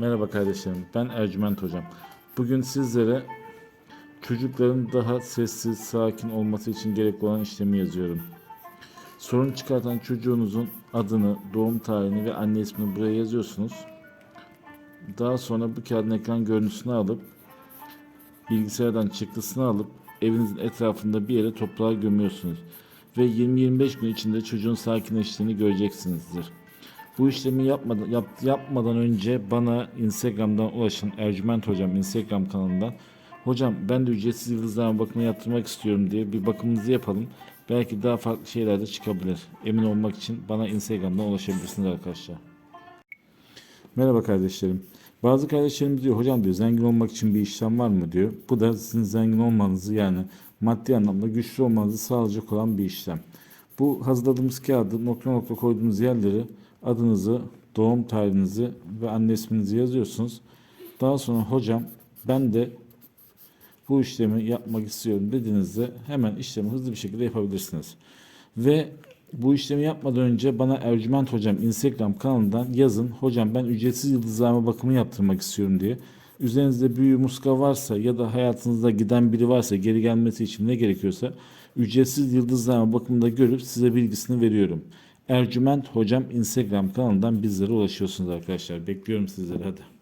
Merhaba kardeşlerim, ben Ercüment Hocam. Bugün sizlere çocukların daha sessiz, sakin olması için gerekli olan işlemi yazıyorum. Sorun çıkartan çocuğunuzun adını, doğum tarihini ve anne ismini buraya yazıyorsunuz. Daha sonra bu kağıdın ekran görüntüsünü alıp bilgisayardan çıktısını alıp evinizin etrafında bir yere toprağa gömüyorsunuz. Ve 20-25 gün içinde çocuğun sakinleştiğini göreceksinizdir. Bu işlemi yapmadan, yap- yapmadan önce bana Instagram'dan ulaşın. Ercüment Hocam Instagram kanalından. Hocam ben de ücretsiz yıldızlarma bakımı yaptırmak istiyorum diye bir bakımınızı yapalım. Belki daha farklı şeyler de çıkabilir. Emin olmak için bana Instagram'dan ulaşabilirsiniz arkadaşlar. Merhaba kardeşlerim. Bazı kardeşlerimiz diyor hocam diyor zengin olmak için bir işlem var mı diyor. Bu da sizin zengin olmanızı yani maddi anlamda güçlü olmanızı sağlayacak olan bir işlem. Bu hazırladığımız kağıdı nokta nokta koyduğunuz yerleri adınızı, doğum tarihinizi ve anne isminizi yazıyorsunuz. Daha sonra hocam ben de bu işlemi yapmak istiyorum dediğinizde hemen işlemi hızlı bir şekilde yapabilirsiniz. Ve bu işlemi yapmadan önce bana Ercüment Hocam Instagram kanalından yazın. Hocam ben ücretsiz yıldızlama bakımı yaptırmak istiyorum diye. Üzerinizde büyü muska varsa ya da hayatınızda giden biri varsa geri gelmesi için ne gerekiyorsa ücretsiz yıldızlama bakımında görüp size bilgisini veriyorum. Ercüment Hocam Instagram kanalından bizlere ulaşıyorsunuz arkadaşlar. Bekliyorum sizleri hadi.